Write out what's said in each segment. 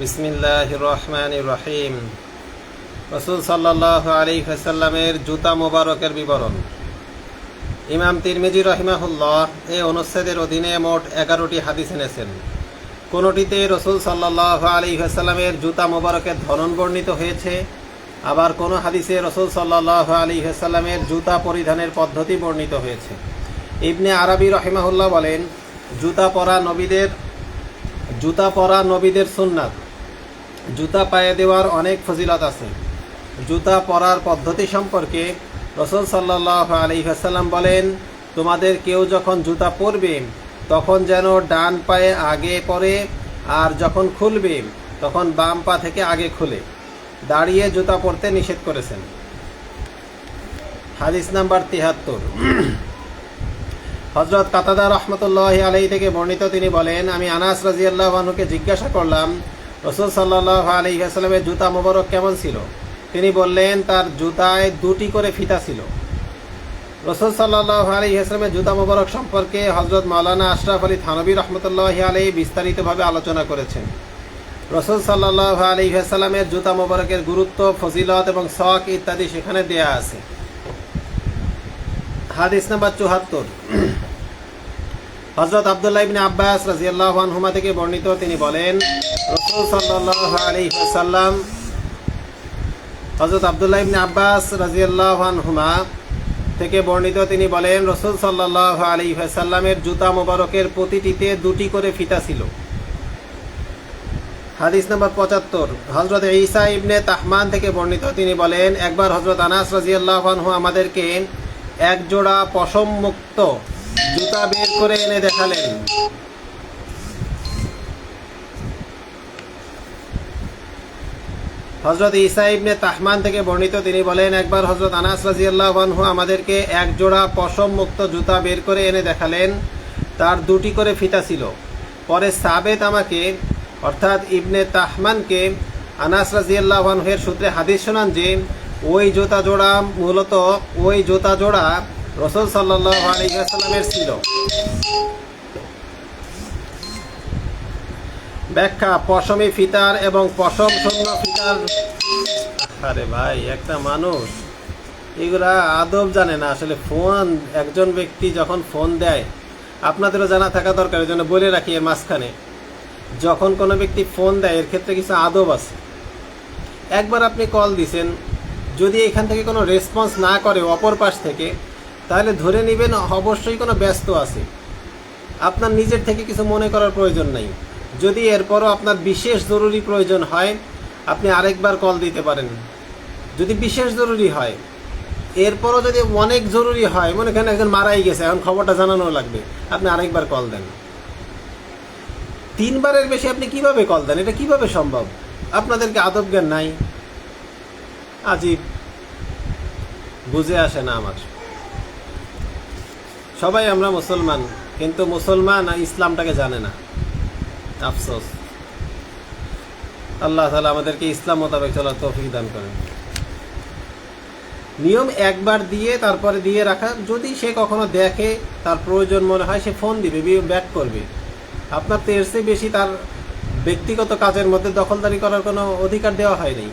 বিসমিল্লাহ রহমান রহিম রসুল সাল্লাহ আলী হাসাল্লামের জুতা মোবারকের বিবরণ। ইমাম তিরমিজি রহিমাহুল্লাহ এই অনুচ্ছেদের অধীনে মোট এগারোটি হাদিস এনেছেন। কোনোটিতে রসুল সাল্লাহ আলী হাসাল্লামের জুতা মোবারকের ধরন বর্ণিত হয়েছে। আবার কোনো হাদিসে রসুল সাল্লাহ আলী হাসাল্লামের জুতা পরিধানের পদ্ধতি বর্ণিত হয়েছে। ইবনে আরবি রহিমাহুল্লাহ বলেন, জুতা পরা নবীদের জুতা পরা নবীদের সুন্নাত। জুতা পায়ে দেওয়ার অনেক ফজিলত আছে। জুতা পরার পদ্ধতি সম্পর্কে রসুল সাল্লাহ আলী হাসাল্লাম বলেন, তোমাদের কেউ যখন জুতা পরবে, তখন যেন ডান পায়ে আগে পরে আর যখন খুলবে, তখন বাম পা থেকে আগে খুলে। দাঁড়িয়ে জুতা পরতে নিষেধ করেছেন। হাদিস নাম্বার তিহাত্তর। হজরত কাতাদা রহমতুল্লাহ আলাই থেকে বর্ণিত তিনি বলেন, আমি আনাস রাজিয়াল্লাহ জিজ্ঞাসা করলাম রসুল সাল্লাহ আলী আসলামের জুতা মোবারক কেমন ছিল? তিনি বললেন, তার জুতায় দুটি করে ফিতা ছিল। রসুল সাল্লাহ আলী আসলামের জুতা মোবারক সম্পর্কে হজরত মাওলানা আশরাফ আলী থানবী রহমতুল্লাহ আলী বিস্তারিতভাবে আলোচনা করেছেন। রসুল সাল্লাহ আলী আসসালামের জুতা মোবারকের গুরুত্ব, ফজিলত এবং শখ ইত্যাদি সেখানে দেয়া আছে। হাদিস নাম্বার চুহাত্তর হজরত আবদুল্লাহ ইবনে আব্বাস রাজিয়াল্লাহ আনহুমা থেকে বর্ণিত, তিনি বলেন, রসুল সাল্লাহ আলী সাল্লাম হজরত আবদুল্লাহ ইবনে আব্বাস রাজিয়াল্লাহ আনহুমা থেকে বর্ণিত, তিনি বলেন, রসুল সাল্লাহ আলী সাল্লামের জুতা মোবারকের প্রতিটিতে দুটি করে ফিতা ছিল। হাদিস নম্বর পঁচাত্তর হজরত ঈসা ইবনে তাহমান থেকে বর্ণিত, তিনি বলেন, একবার হজরত আনাস রাজিয়াল্লাহ আনহু আমাদেরকে এক জোড়া পশম মুক্ত জুতা বের করে এনে দেখালেন। হজরত ইসা ইবনে তাহমান থেকে বর্ণিত, তিনি বলেন, একবার হজরত আনাস রাজিয়াল্লাহ আমাদেরকে এক জোড়া পশম মুক্ত জুতা বের করে এনে দেখালেন। তার দুটি করে ফিতা ছিল। পরে সাবেত আমাকে, অর্থাৎ ইবনে তাহমানকে আনাস রাজিয়াল্লাহ আনহের সূত্রে হাদিস শোনান যে, ওই জুতা জোড়া মূলত ওই জুতা জোড়া রসুল সাল্লাহ ছিল। ব্যাখ্যা, পশমী ফিতার এবং পশম শূন্য ফিতার। আরে ভাই, একটা মানুষ, এগুলা আদব জানে না। আসলে ফোন, একজন ব্যক্তি যখন ফোন দেয়, আপনাদেরও জানা থাকা দরকার এই জন্য বলে রাখি এর মাঝখানে। যখন কোনো ব্যক্তি ফোন দেয়, এর ক্ষেত্রে কিছু আদব আছে। একবার আপনি কল দিছেন, যদি এখান থেকে কোনো রেসপন্স না করে অপর পাশ থেকে তাহলে ধরে নেবেন অবশ্যই কোনো ব্যস্ত আছে। আপনার নিজের থেকে কিছু মনে করার প্রয়োজন নাই। যদি এরপরও আপনার বিশেষ জরুরি প্রয়োজন হয়, আপনি আরেকবার কল দিতে পারেন। যদি বিশেষ জরুরি হয়, এরপরও যদি অনেক জরুরি হয়, মনে করেন একজন মারাই গেছে, এখন খবরটা জানানো লাগবে, আপনি আরেকবার কল দেন। তিনবারের বেশি আপনি কীভাবে কল দেন? এটা কীভাবে সম্ভব? আপনাদেরকে আদব জ্ঞান নাই। আজীব। বুঝে আসে না আমার। সবাই আমরা মুসলমান, কিন্তু মুসলমান ইসলামটাকে জানে না। আফসোস। আল্লাহ তালা আমাদেরকে ইসলাম মোতাবেক চলার তৌফিক দান করেন। নিয়ম একবার দিয়ে, তারপরে দিয়ে রাখা, যদি সে কখনো দেখে, তার প্রয়োজন মনে হয়, সে ফোন দিবে ব্যাক করবে। আপনার তো এর বেশি তার ব্যক্তিগত কাজের মধ্যে দখলদারি করার কোনো অধিকার দেওয়া হয়নি।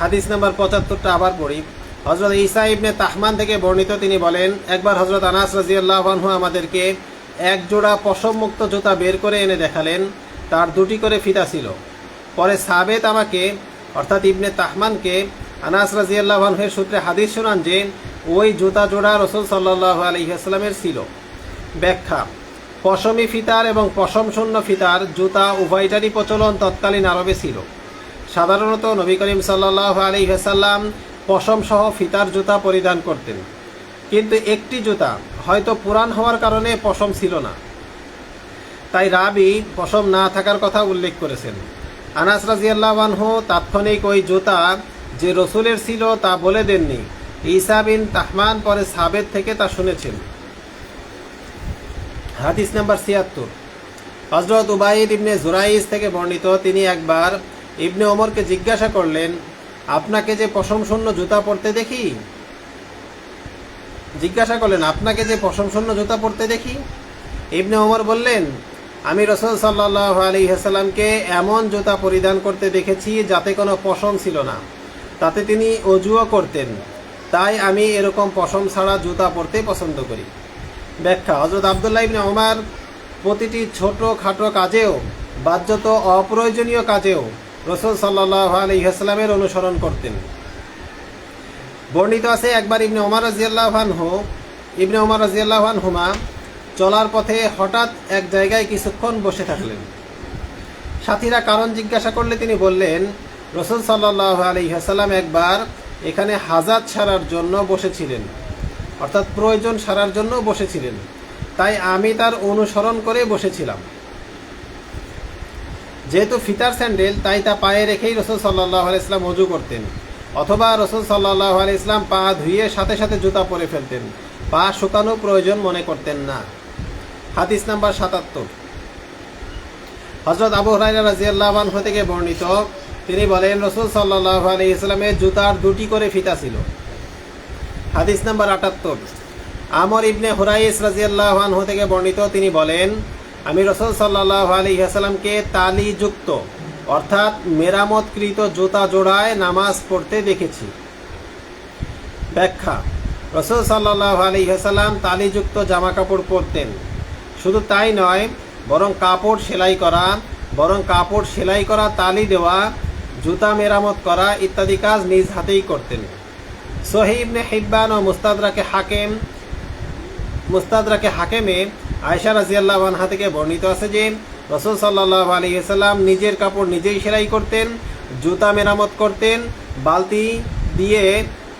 হাদিস নাম্বার পঁচাত্তরটা আবার পড়ি। হজরত ইসা ইবনে তাহমান থেকে বর্ণিত তিনি বলেন, একবার হজরত আনাস রাজিয়াল্লাহ আমাদেরকে এক জোড়া পশমমুক্ত জুতা বের করে এনে দেখালেন। তার দুটি করে ফিতা ছিল। পরে সাবেত আমাকে, অর্থাৎ ইবনে তাহমানকে, আনাস রাজিয়াল্লাহানহের সূত্রে হাদিস শোনান যে, ওই জুতা জোড়া রসুল সাল্লাহ আলহিহাস্লামের ছিল। ব্যাখ্যা, পশমি ফিতার এবং পশম শূন্য ফিতার জুতা উভয়টারই প্রচলন তৎকালীন আরবে ছিল। সাধারণত নবী করিম সাল্লাহ পশম সহ ফিতার জুতা পরিধান করতেন। কিন্তু একটি জুতা হয়তো পুরাণ হওয়ার কারণে পশম ছিল না। তাই রাবি পশম না থাকার কথা উল্লেখ করেছেন। আনাস রাজিয়াল্লাহানহু তাৎক্ষণিক ওই জুতা যে রসুলের ছিল তা বলে দেননি। ঈসা বিন তাহমান পরে সাবেদ থেকে তা শুনেছেন। হাদিস নাম্বার ছিয়াত্তর। হজরত উবাইদ ইবনে জুরাইস থেকে বর্ণিত তিনি একবার ইবনে ওমরকে জিজ্ঞাসা করলেন, আপনাকে যে পশম শূন্য জুতা পরতে দেখি? জিজ্ঞাসা করলেন, আপনাকে যে পশম শূন্য জুতা পরতে দেখি? ইবনে ওমর বললেন, আমি রসুল সাল্লাহ আলী হাসাল্লামকে এমন জুতা পরিধান করতে দেখেছি যাতে কোনো পশম ছিল না। তাতে তিনি অজুও করতেন। তাই আমি এরকম পশম ছাড়া জুতা পরতে পছন্দ করি। ব্যাখ্যা হজরত আবদুল্লাহ ইবনে ওমর প্রতিটি ছোট খাটো কাজেও বাহ্যত অপ্রয়োজনীয় কাজেও রসুল সাল্লাহ আলী হাসলামের অনুসরণ করতেন। বর্ণিত আছে একবার ইবনে ওমর রাজিয়াল্লাহান হো ইবনে ওমর রাজিয়াল্লাহান হুমা চলার পথে হঠাৎ এক জায়গায় কিছুক্ষণ বসে থাকলেন। সাথীরা কারণ জিজ্ঞাসা করলে তিনি বললেন, রসুল সাল্লাহ আলী হাসাল্লাম একবার এখানে হাজাত সারার জন্য বসেছিলেন। অর্থাৎ প্রয়োজন সারার জন্য বসেছিলেন। তাই আমি তার অনুসরণ করে বসেছিলাম। যেহেতু ফিতার স্যান্ডেল, তাই তা পায়ে রেখেই রসুল সাল্লাহ ইসলাম অজু করতেন। অথবা রসুল সাল্লাহ ইসলাম পা ধুয়ে সাথে সাথে জুতা পরে ফেলতেন। পা শুকানো প্রয়োজন মনে করতেন না। হাদিস নাম্বার সাতাত্তর। হজরত আবু হরাইরা রাজিয়াল্লাহান থেকে বর্ণিত, তিনি বলেন, রসুল সাল্লাহ আলি ইসলামের জুতার দুটি করে ফিতা ছিল। হাদিস নাম্বার আটাত্তর। আমর ইবনে হুরাইস রাজিয়াল্লাহান থেকে বর্ণিত, তিনি বলেন আমি রসুল সাল্লাহ আলী হাসালামকে তালিযুক্ত, অর্থাৎ মেরামতকৃত জুতা জোড়ায় নামাজ পড়তে দেখেছি। ব্যাখ্যা, রসুল সাল্লাহ আলী হাসালাম তালিযুক্ত জামা কাপড় পরতেন। শুধু তাই নয়, বরং কাপড় সেলাই করা, বরং কাপড় সেলাই করা, তালি দেওয়া, জুতা মেরামত করা ইত্যাদি কাজ নিজ হাতেই করতেন। সহিবনে হিব্বান ও মুস্তাদরাকে হাকেম, মুস্তাদরাকে হাকেমে আয়সা রাজিয়াল্লাহ আনহা থেকে বর্ণিত আছে যে রসুল সাল্লাহ আলী সাল্লাম নিজের কাপড় নিজেই সেলাই করতেন, জুতা মেরামত করতেন, বালতি দিয়ে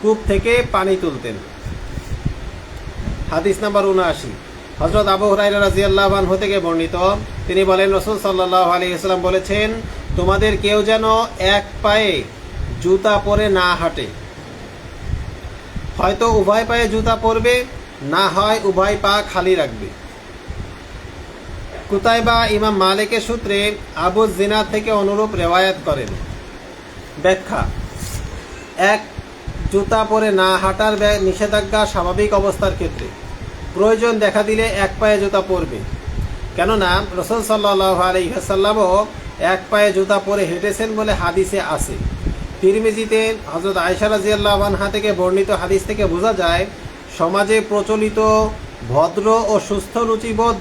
কূপ থেকে পানি তুলতেন। হাদিস নাম্বার উনআশি। হজরত আবু হরাইরা রাজিয়াল্লাহ আনহু থেকে বর্ণিত, তিনি বলেন, রসুল সাল্লাহ আলী বলেছেন, তোমাদের কেউ যেন এক পায়ে জুতা পরে না হাঁটে। হয়তো উভয় পায়ে জুতা পরবে, না হয় উভয় পা খালি রাখবে। কুতাইবা ইমাম মালিকের সূত্রে আবু জিনা থেকে অনুরূপ রেওয়ায়াত করেন। ব্যাখ্যা, এক, জুতা পরে না হাঁটার নিষেধাজ্ঞা স্বাভাবিক অবস্থার ক্ষেত্রে। প্রয়োজন দেখা দিলে এক পায়ে জুতা পরবে। কেননা, রসুল সাল্লাহ আলহিহাসাল্লামও এক পায়ে জুতা পরে হেঁটেছেন বলে হাদিসে আছে। তিরমিজিতে হজরত আয়সা রাজিয়াল্লাহ আনহা থেকে বর্ণিত হাদিস থেকে বোঝা যায়, সমাজে প্রচলিত ভদ্র ও সুস্থ রুচিবোধ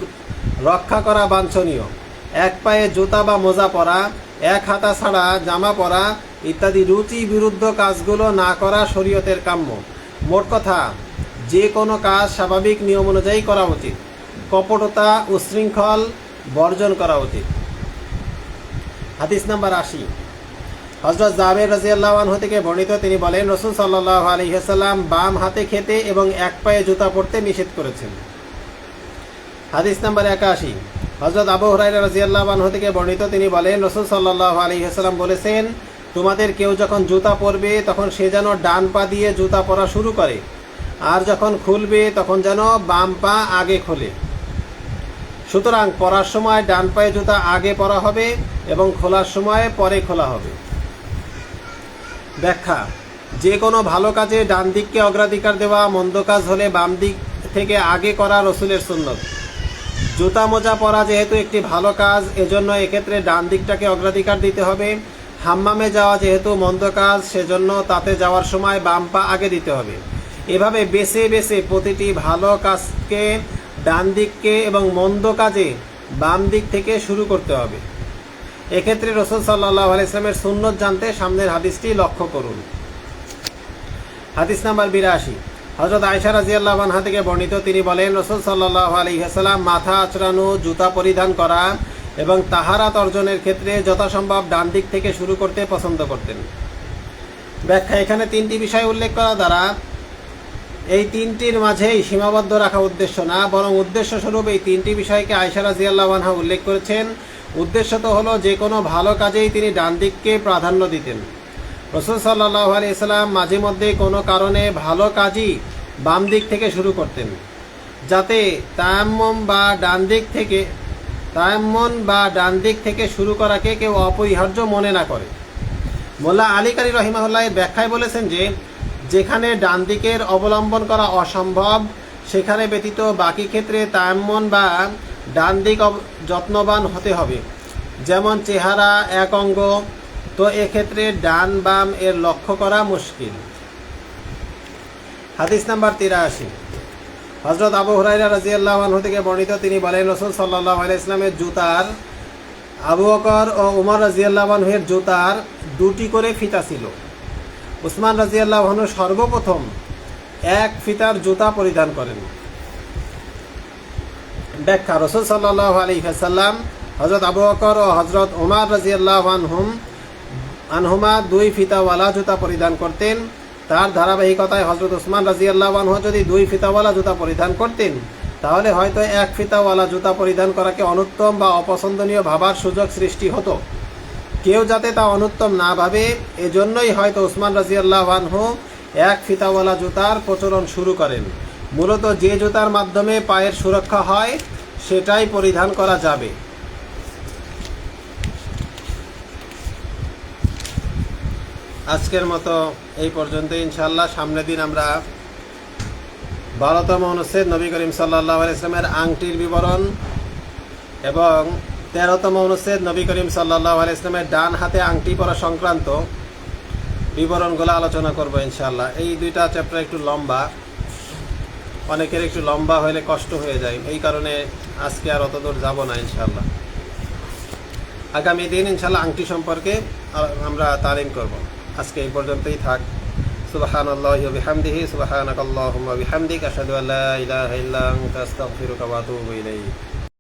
রক্ষা করা বাঞ্ছনীয়। এক পায়ে জুতা বা মোজা পরা, এক হাতা ছাড়া জামা পরা ইত্যাদি রুচি বিরুদ্ধ কাজগুলো না করা শরীয়তের কাম্য। মোট কথা, যে কোনো কাজ স্বাভাবিক নিয়ম অনুযায়ী করা উচিত। কপটতা, উশৃঙ্খল বর্জন করা উচিত। হাদিস নাম্বার আশি। হজরত জাবের রাজিয়াল্লাহান থেকে বর্ণিত তিনি বলেন, রসুল সাল্লাহ আলহিহাসাল্লাম বাম হাতে খেতে এবং এক পায়ে জুতা পরতে নিষেধ করেছেন। হাদিস নাম্বার একাশি। হজরত আবু হরাইরা রাজিয়াল্লাহান থেকে বর্ণিত তিনি বলেন, রসুল সাল্লাহ আলহিহাসাল্লাম বলেছেন, তোমাদের কেউ যখন জুতা পরবে, তখন সে যেন ডান পা দিয়ে জুতা পরা শুরু করে, আর যখন খুলবে, তখন যেন বাম পা আগে খোলে। সুতরাং পরার সময় ডান পায়ে জুতা আগে পরা হবে এবং খোলার সময় পরে খোলা হবে। ব্যাখ্যা, যে কোনো ভালো কাজে ডান দিককে অগ্রাধিকার দেওয়া, মন্দ কাজ হলে বাম দিক থেকে আগে করা রসুলের সুন্নত। জুতা মোজা পরা যেহেতু একটি ভালো কাজ, এজন্য এক্ষেত্রে ডান দিকটাকে অগ্রাধিকার দিতে হবে। হাম্মামে যাওয়া যেহেতু মন্দ কাজ, সেজন্য তাতে যাওয়ার সময় বাম পা আগে দিতে হবে। এভাবে বেছে বেছে প্রতিটি ভালো কাজকে ডান দিককে এবং মন্দ কাজে বাম দিক থেকে শুরু করতে হবে। এক্ষেত্রে রসুল সাল্লাহ আলাইসলামের সুন্নত জানতে সামনের হাদিসটি লক্ষ্য করুন। হাদিস নাম্বার বিরাশি। হজরত আয়সা আনহা থেকে বর্ণিত, তিনি বলেন, রসুল সাল্লাহ আলহিহাসাল্লাম মাথা আচড়ানো, জুতা পরিধান করা এবং তাহারাত অর্জনের ক্ষেত্রে যথাসম্ভব ডান দিক থেকে শুরু করতে পছন্দ করতেন। ব্যাখ্যা এখানে তিনটি বিষয় উল্লেখ করা দ্বারা এই তিনটির মাঝেই সীমাবদ্ধ রাখা উদ্দেশ্য না, বরং উদ্দেশ্য স্বরূপ এই তিনটি বিষয়কে আয়সা আনহা উল্লেখ করেছেন। উদ্দেশ্য তো হলো যে কোনো ভালো কাজেই তিনি ডান দিককে প্রাধান্য দিতেন। রসুল সাল্লাহ আলি ইসলাম মাঝে মধ্যে কোনো কারণে ভালো কাজই বাম দিক থেকে শুরু করতেন। যাতে তায়াম্মম বা ডান দিক থেকে, তায়াম্মন বা ডান দিক থেকে শুরু করাকে কেউ অপরিহার্য মনে না করে। মোল্লা আলী কারি রহিমাহুল্লাহ ব্যাখ্যায় বলেছেন যে, যেখানে ডান দিকের অবলম্বন করা অসম্ভব, সেখানে ব্যতীত বাকি ক্ষেত্রে তায়াম্মন বা ডান দিক যত্নবান হতে হবে। যেমন চেহারা, এক অঙ্গ তো এক্ষেত্রে ডান বাম এর লক্ষ্য করা মুশকিল। হাদিস নাম্বার তিরাশি। হজরত আবু হুরাইরা রাজিয়াল্লাহ আনহু থেকে বর্ণিত তিনি বলেন, রসুল সাল্লাহ আলাই ইসলামের জুতার, আবু বকর ও উমর রাজিয়াল্লাহ আনহুয়ের জুতার দুটি করে ফিতা ছিল। উসমান রাজিয়াল্লাহ আনহু সর্বপ্রথম এক ফিতার জুতা পরিধান করেন। ব্যাখ্যা, রসুল সাল্লাহ আলী সাল্লাম হজরত আবু বকর ও হজরত উমার রাজিয়াল্লাহ আনহুম আনহুমা দুই ফিতাওয়ালা জুতা পরিধান করতেন। তার ধারাবাহিকতায় হজরত উসমান রাজিয়াল্লাহ আনহু যদি দুই ফিতাওয়ালা জুতা পরিধান করতেন, তাহলে হয়তো এক ফিতাওয়ালা জুতা পরিধান করাকে অনুত্তম বা অপছন্দনীয় ভাবার সুযোগ সৃষ্টি হতো। কেউ যাতে তা অনুত্তম না ভাবে, এজন্যই হয়তো উসমান রাজিয়াল্লাহ আনহু এক ফিতাওয়ালা জুতার প্রচলন শুরু করেন। মূলত যে জুতার মাধ্যমে পায়ের সুরক্ষা হয়, সেটাই পরিধান করা যাবে। আজকের মতো এই পর্যন্ত ইনশাল্লাহ সামনের দিন আমরা বারোতম অনুচ্ছেদ নবী করিম সাল্লাহ ইসলামের আংটির বিবরণ এবং তেরোতম অনুচ্ছেদ নবী করিম সাল্লাহ ইসলামের ডান হাতে আংটি পরা সংক্রান্ত বিবরণগুলো আলোচনা করব ইনশাল্লাহ এই দুইটা চ্যাপ্টার একটু লম্বা, অনেকের একটু লম্বা হলে কষ্ট হয়ে যায়। এই কারণে আজকে আর অত দূর যাব না ইনশাল্লাহ আগামী দিন ইনশাল্লাহ আংটি সম্পর্কে আমরা তালিম করব। আজকে এই পর্যন্তই থাক। সুবাহান আল্লাহ বিহামদিহি সুবাহানাক আল্লাহুম্মা বিহামদিক, আশহাদু আল্লা ইলাহা ইল্লা আনতা, আস্তাগফিরুকা ওয়া আতুবু ইলাইক।